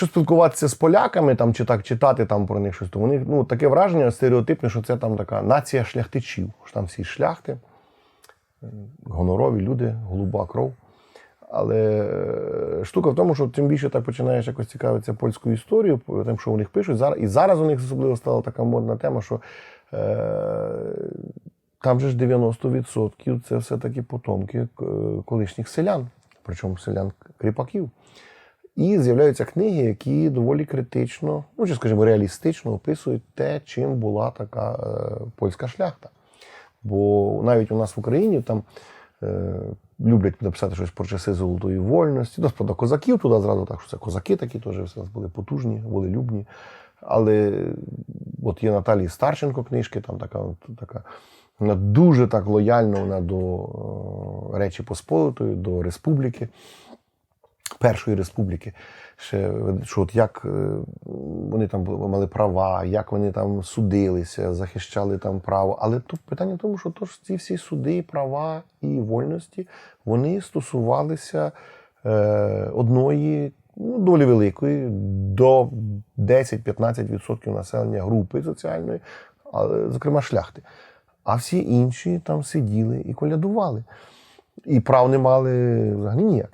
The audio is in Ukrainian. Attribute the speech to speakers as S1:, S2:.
S1: Якщо спілкуватися з поляками там, чи так читати там про них щось, то вони ну, таке враження стереотипне, що це там така нація шляхтичів. Що там всі шляхти, е, гонорові люди, голуба кров. Але е, штука в тому, що тим більше так починаєш якось цікавитися польською історією, тим, що у них пишуть. Зараз, і зараз у них особливо стала така модна тема, що е, там же ж 90% це все-таки потомки е, колишніх селян, причому селян кріпаків. І з'являються книги, які доволі критично, ну чи скажімо, реалістично описують те, чим була така е, польська шляхта. Бо навіть у нас в Україні там е, люблять написати щось про часи золотої вольності. Ну, правда, козаків туди зразу так, що це козаки такі теж все були потужні, волелюбні. Але от є Наталії Старченко книжки, там така, така вона дуже так лояльна вона до е, Речі Посполитої, до республіки. Першої республіки, ще що от як е, вони там мали права, як вони там судилися, захищали там право. Але тут питання в тому, що то ж ці всі суди, права і вольності вони стосувалися е, одної ну, доволі великої до 10-15% населення групи соціальної, зокрема шляхти. А всі інші там сиділи і колядували. І прав не мали взагалі ніяких.